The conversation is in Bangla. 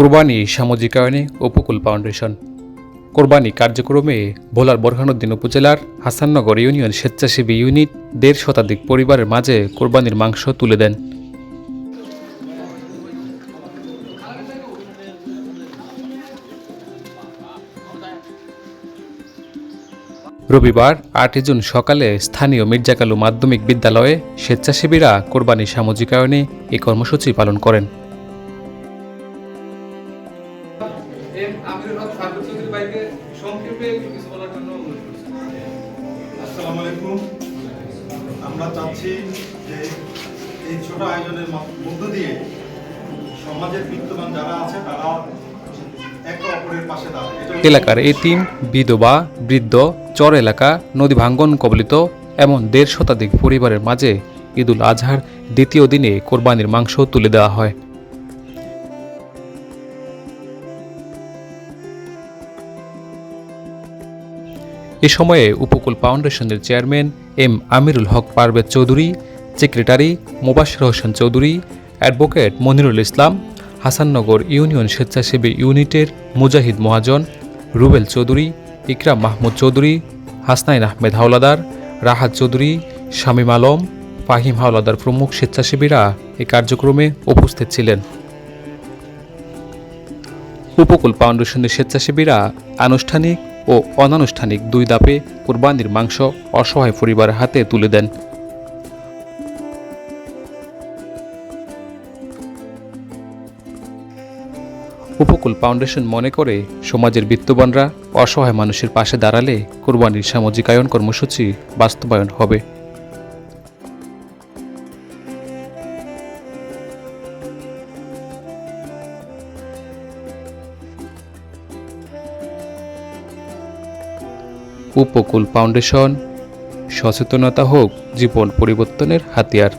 কোরবানি সামাজিকায়নে উপকূল ফাউন্ডেশন। কোরবানি কার্যক্রমে ভোলার বোরহানুদ্দিন উপজেলার হাসাননগর ইউনিয়ন স্বেচ্ছাসেবী ইউনিট দেড় শতাধিক পরিবারের মাঝে কোরবানির মাংস তুলে দেন। রবিবার আটই জুন সকালে স্থানীয় মির্জাকালু মাধ্যমিক বিদ্যালয়ে স্বেচ্ছাসেবীরা কোরবানি সামাজিকায়নে এই কর্মসূচি পালন করেন। এম আমিরুল চৌধুরী ভাইকে সংক্ষেপে কিছু বলার জন্য অনুরোধ করছি। আসসালামু আলাইকুম। আমরা চাচ্ছি যে এই ছোট আয়োজনের মধ্য দিয়ে সমাজের বিত্তবান যারা আছে তারা একে অপরের পাশে দাঁড়ায়। এটা এলাকার এতিম বিধবা বৃদ্ধ চর এলাকা নদী ভাঙ্গন কবলিত এমন দেড় শতাধিক পরিবারের মাঝে ঈদুল আজহার দ্বিতীয় দিনে কোরবানির মাংস তুলে দেওয়া হয়। এ সময়ে উপকূল ফাউন্ডেশনের chairman M Amirul Haque Parvez Chowdhury, secretary Mobashir Hossain Chowdhury, advocate Monirul Islam, Hasannagar union স্বেচ্ছাসেবী ইউনিটের মুজাহিদ মহাজন, রুবেল চৌধুরী, ইকরাম মাহমুদ চৌধুরী, হাসনাইন আহমেদ হাওলাদার, রাহাত চৌধুরী, শামীম আলম, ফাহিম হাওলাদার প্রমুখ স্বেচ্ছাসেবীরা এই কার্যক্রমে উপস্থিত ছিলেন। উপকূল ফাউন্ডেশনের স্বেচ্ছাসেবীরা আনুষ্ঠানিক ও অনানুষ্ঠানিক দুই দাপে কোরবানির মাংস অসহায় পরিবারের হাতে তুলে দেন। উপকূল ফাউন্ডেশন মনে করে, সমাজের বিত্তবানরা অসহায় মানুষের পাশে দাঁড়ালে কোরবানির সামাজিকায়ন কর্মসূচি বাস্তবায়ন হবে। উপকূল ফাউন্ডেশন। সচেতনতা হোক জীবন পরিবর্তনের হাতিয়ার।